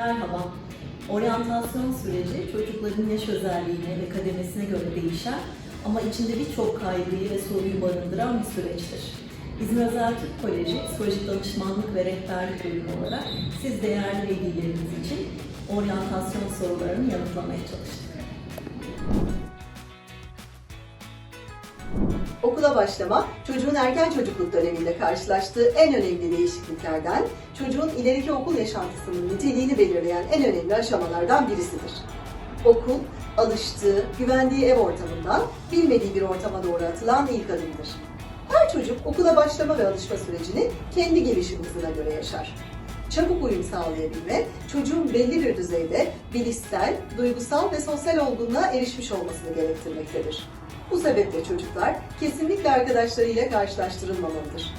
Merhaba. Oryantasyon süreci çocukların yaş özelliğine ve kademesine göre değişen ama içinde birçok kaygıyı ve soruyu barındıran bir süreçtir. İzmir Özel Türk Koleji Psikolojik Danışmanlık ve Rehberlik Bölümü olarak siz değerli velileriniz için oryantasyon sorularını yanıtlamaya çalıştık. Okula başlama, çocuğun erken çocukluk döneminde karşılaştığı en önemli değişikliklerden, çocuğun ileriki okul yaşantısının niteliğini belirleyen en önemli aşamalardan birisidir. Okul, alıştığı, güvendiği ev ortamından bilmediği bir ortama doğru atılan ilk adımdır. Her çocuk okula başlama ve alışma sürecini kendi gelişim hızına göre yaşar. Çabuk uyum sağlayabilme, çocuğun belli bir düzeyde bilişsel, duygusal ve sosyal olgunluğa erişmiş olmasını gerektirmektedir. Bu sebeple çocuklar kesinlikle arkadaşlarıyla karşılaştırılmamalıdır.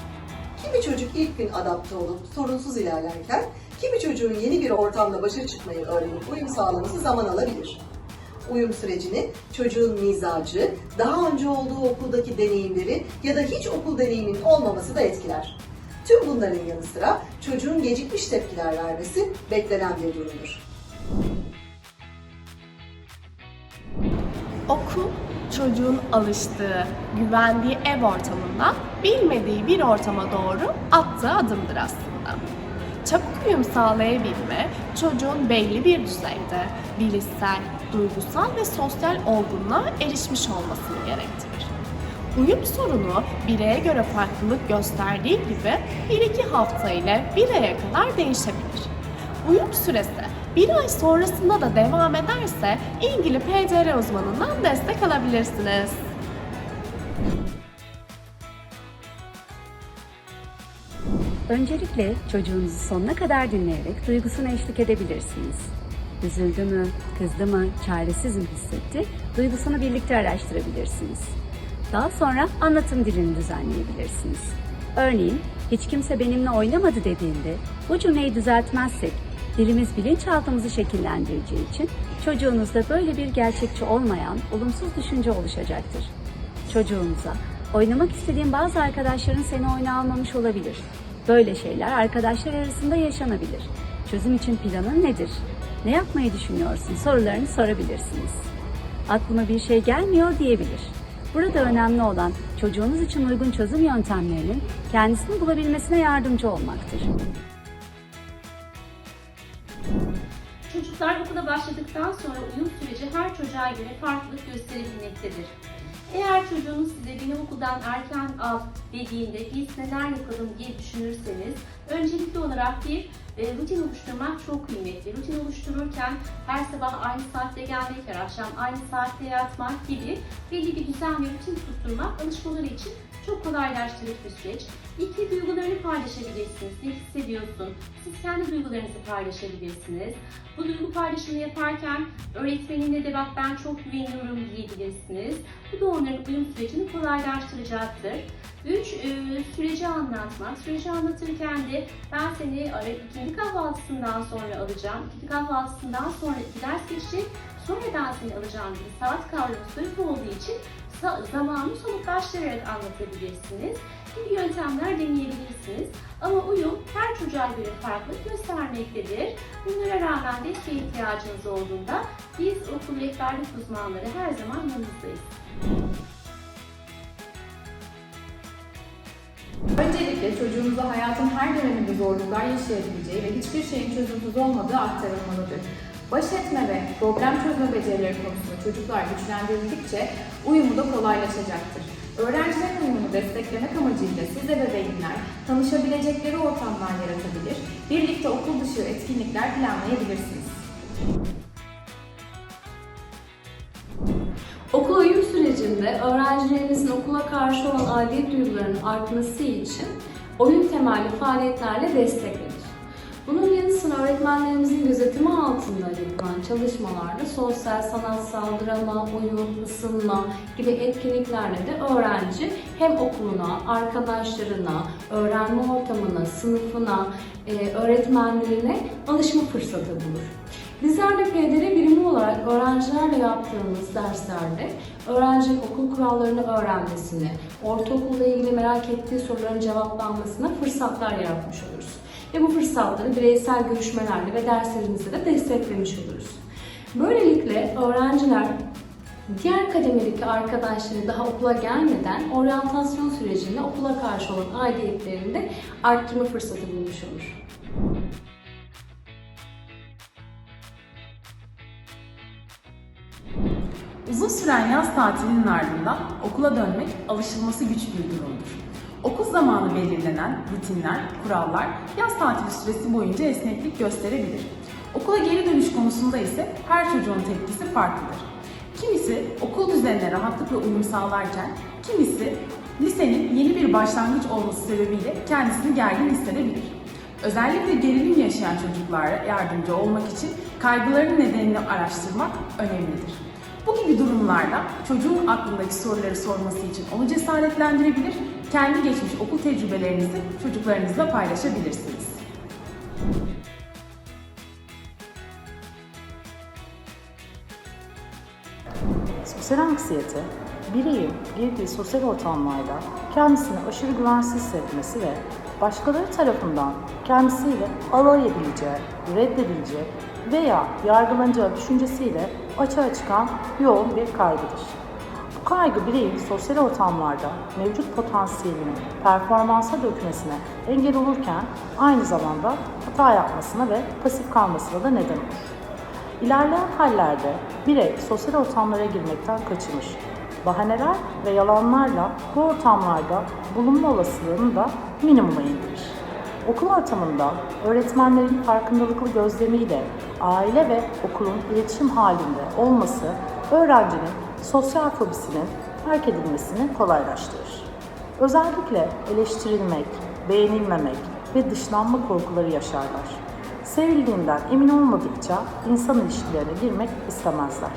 Kimi çocuk ilk gün adapte olup sorunsuz ilerlerken, kimi çocuğun yeni bir ortamla başa çıkmayı öğrenip uyum sağlaması zaman alabilir. Uyum sürecini çocuğun mizacı, daha önce olduğu okuldaki deneyimleri ya da hiç okul deneyiminin olmaması da etkiler. Tüm bunların yanı sıra çocuğun gecikmiş tepkiler vermesi beklenen bir durumdur. Okul, çocuğun alıştığı, güvendiği ev ortamından bilmediği bir ortama doğru attığı adımdır aslında. Çabuk uyum sağlayabilme, çocuğun belli bir düzeyde bilişsel, duygusal ve sosyal olgunluğa erişmiş olmasını gerektirir. Uyum sorunu bireye göre farklılık gösterdiği gibi 1-2 hafta ile 1 aya kadar değişebilir. Uyum süresi bir ay sonrasında da devam ederse ilgili PDR uzmanından destek alabilirsiniz. Öncelikle çocuğunuzu sonuna kadar dinleyerek duygusuna eşlik edebilirsiniz. Üzüldü mü, kızdı mı, çaresiz mi hissetti, duygusunu birlikte araştırabilirsiniz. Daha sonra anlatım dilini düzenleyebilirsiniz. Örneğin, hiç kimse benimle oynamadı dediğinde bu cümleyi düzeltmezsek dilimiz bilinçaltımızı şekillendireceği için çocuğunuzda böyle bir gerçekçi olmayan olumsuz düşünce oluşacaktır. Çocuğunuza oynamak istediğin bazı arkadaşların seni oyuna almamış olabilir. Böyle şeyler arkadaşlar arasında yaşanabilir. Çözüm için planın nedir? Ne yapmayı düşünüyorsun? Sorularını sorabilirsiniz. Aklıma bir şey gelmiyor diyebilir. Burada önemli olan çocuğunuz için uygun çözüm yöntemlerinin kendisini bulabilmesine yardımcı olmaktır. Çocuklar okula başladıktan sonra uyum süreci her çocuğa göre farklılık gösterebilmektedir. Eğer çocuğunuz size beni okuldan erken al dediğinde biz neler yapalım diye düşünürseniz öncelikli olarak bir e, rutin oluşturmak çok kıymetli. Rutin oluştururken her sabah aynı saatte gelmek, her akşam aynı saatte yatmak gibi belli bir düzen ve rutin tutturmak alışmaları için çok kolaylaştırır bir süreç. İlk duygularını paylaşabilirsiniz. Ne hissediyorsun? Siz kendi duygularınızı paylaşabilirsiniz. Bu duygu paylaşımını yaparken öğretmenine de bak ben çok güveniyorum diyebilirsiniz. Bu da onların uyum sürecini kolaylaştıracaktır. 3. Süreci anlatmak. Süreci anlatırken de ben seni ara- ikindi kahvaltısından sonra alacağım. İkindi kahvaltısından sonra iki ders geçecek. Sonradan seni alacağım gibi saat kavramı soyut olduğu için zamanı somutlaştırarak anlatabilirsiniz gibi yöntemler deneyebilirsiniz. Ama uyum her çocuğa göre farklılık göstermektedir. Bunlara rağmen desteğe ihtiyacınız olduğunda biz okul rehberlik uzmanları her zaman yanınızdayız. Öncelikle çocuğunuza hayatın her döneminde zorluklar yaşayabileceği ve hiçbir şeyin çözümsüz olmadığı aktarılmalıdır. Baş etme ve problem çözme becerileri konusunda çocuklar güçlendirildikçe uyumu da kolaylaşacaktır. Öğrencilerin uyumunu desteklemek amacıyla siz ebeveynler tanışabilecekleri ortamlar yaratabilir, birlikte okul dışı etkinlikler planlayabilirsiniz. Okul uyum sürecinde öğrencilerinizin okula karşı olan aidiyet duygularının artması için oyun temelli faaliyetlerle desteklenir. Sıra öğretmenlerimizin gözetimi altında yapılan çalışmalarda sosyal, sanatsal, drama, oyun, ısınma gibi etkinliklerle de öğrenci hem okuluna, arkadaşlarına, öğrenme ortamına, sınıfına, e, öğretmenlerine alışma fırsatı bulur. Bizler de PDR birimi olarak öğrencilerle yaptığımız derslerde öğrencinin okul kurallarını öğrenmesini, ortaokulla ilgili merak ettiği soruların cevaplanmasına fırsatlar yaratmış oluruz. Ve bu fırsatları bireysel görüşmelerle ve derslerimizde de desteklemiş oluruz. Böylelikle öğrenciler diğer kademedeki arkadaşları daha okula gelmeden oryantasyon sürecinde okula karşı olan aidiyetlerini de arttırma fırsatı bulmuş olur. Uzun süren yaz tatilinin ardından okula dönmek alışılması güç bir durumdur. Okul zamanı belirlenen rutinler, kurallar yaz tatili süresi boyunca esneklik gösterebilir. Okula geri dönüş konusunda ise her çocuğun tepkisi farklıdır. Kimisi okul düzenine rahatlıkla uyum sağlarken, kimisi lisenin yeni bir başlangıç olması sebebiyle kendisini gergin hissedebilir. Özellikle gerilim yaşayan çocuklara yardımcı olmak için kaygılarının nedenini araştırmak önemlidir. Bu gibi durumlarda çocuğun aklındaki soruları sorması için onu cesaretlendirebilir, kendi geçmiş okul tecrübelerinizi çocuklarınızla paylaşabilirsiniz. Sosyal anksiyete, bireyin girdiği sosyal ortamlarda kendisini aşırı güvensiz hissetmesi ve başkaları tarafından kendisiyle alay edileceği, reddedileceği veya yargılanacağı düşüncesiyle açığa çıkan yoğun bir kaygıdır. Kaygı bireyin sosyal ortamlarda mevcut potansiyelini performansa dökmesine engel olurken aynı zamanda hata yapmasına ve pasif kalmasına da neden olur. İlerleyen hallerde birey sosyal ortamlara girmekten kaçınır. Bahaneler ve yalanlarla bu ortamlarda bulunma olasılığını da minimuma indirir. Okul ortamında öğretmenlerin farkındalıklı gözlemiyle aile ve okulun iletişim halinde olması öğrencinin sosyal fobisinin fark edilmesini kolaylaştırır. Özellikle eleştirilmek, beğenilmemek ve dışlanma korkuları yaşarlar. Sevildiğinden emin olmadıkça insan ilişkilerine girmek istemezler.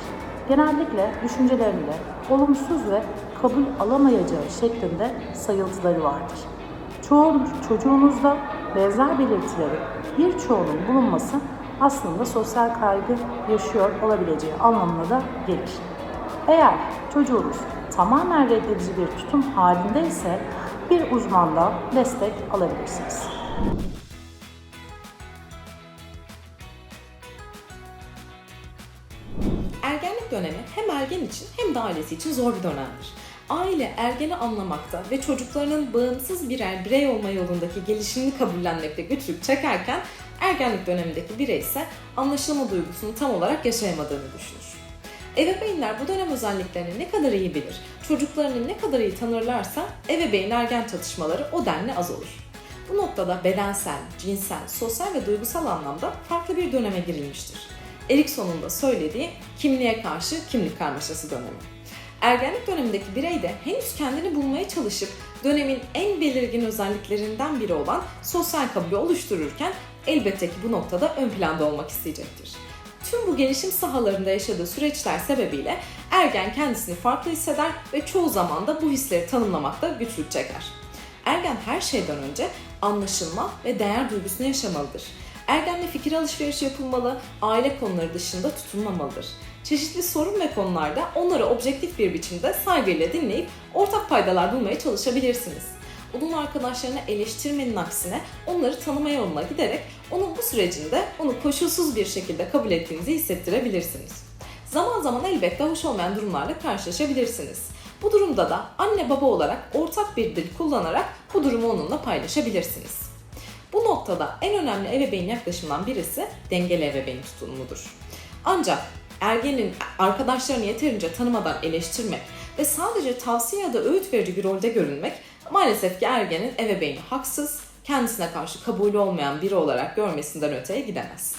Genellikle düşüncelerinde olumsuz ve kabul alamayacağı şeklinde sayıltıları vardır. Çoğu çocuğunuzda benzer belirtilerin birçoğunun bulunması aslında sosyal kaygı yaşıyor olabileceği anlamına da gelir. Eğer çocuğunuz tamamen reddedici bir tutum halinde ise bir uzmandan destek alabilirsiniz. Ergenlik dönemi hem ergen için hem de ailesi için zor bir dönemdir. Aile ergeni anlamakta ve çocuklarının bağımsız birer birey olma yolundaki gelişimini kabullenmekte güçlük çekerken ergenlik dönemindeki birey ise anlaşılma duygusunu tam olarak yaşayamadığını düşünür. Ebeveynler bu dönem özelliklerini ne kadar iyi bilir, çocuklarını ne kadar iyi tanırlarsa ebeveyn ergen çatışmaları o denli az olur. Bu noktada bedensel, cinsel, sosyal ve duygusal anlamda farklı bir döneme girilmiştir. Erikson'un da söylediği kimliğe karşı kimlik karmaşası dönemi. Ergenlik dönemindeki birey de henüz kendini bulmaya çalışıp dönemin en belirgin özelliklerinden biri olan sosyal kabulü oluştururken elbette ki bu noktada ön planda olmak isteyecektir. Tüm bu gelişim sahalarında yaşadığı süreçler sebebiyle ergen kendisini farklı hisseder ve çoğu zaman da bu hisleri tanımlamakta güçlük çeker. Ergen her şeyden önce anlaşılma ve değer duygusunu yaşamalıdır. Ergenle fikir alışverişi yapılmalı, aile konuları dışında tutulmamalıdır. Çeşitli sorun ve konularda onları objektif bir biçimde saygıyla dinleyip ortak paydalar bulmaya çalışabilirsiniz. Onun arkadaşlarını eleştirmenin aksine onları tanıma yoluna giderek onun bu sürecinde onu koşulsuz bir şekilde kabul ettiğinizi hissettirebilirsiniz. Zaman zaman elbette hoş olmayan durumlarla karşılaşabilirsiniz. Bu durumda da anne baba olarak ortak bir dil kullanarak bu durumu onunla paylaşabilirsiniz. Bu noktada en önemli ebeveyn yaklaşımdan birisi dengeli ebeveyn tutumudur. Ancak ergenin arkadaşlarını yeterince tanımadan eleştirmek ve sadece tavsiye ya da öğüt verici bir rolde görünmek maalesef ki ergenin ebeveyni haksız, kendisine karşı kabulü olmayan biri olarak görmesinden öteye gidemez.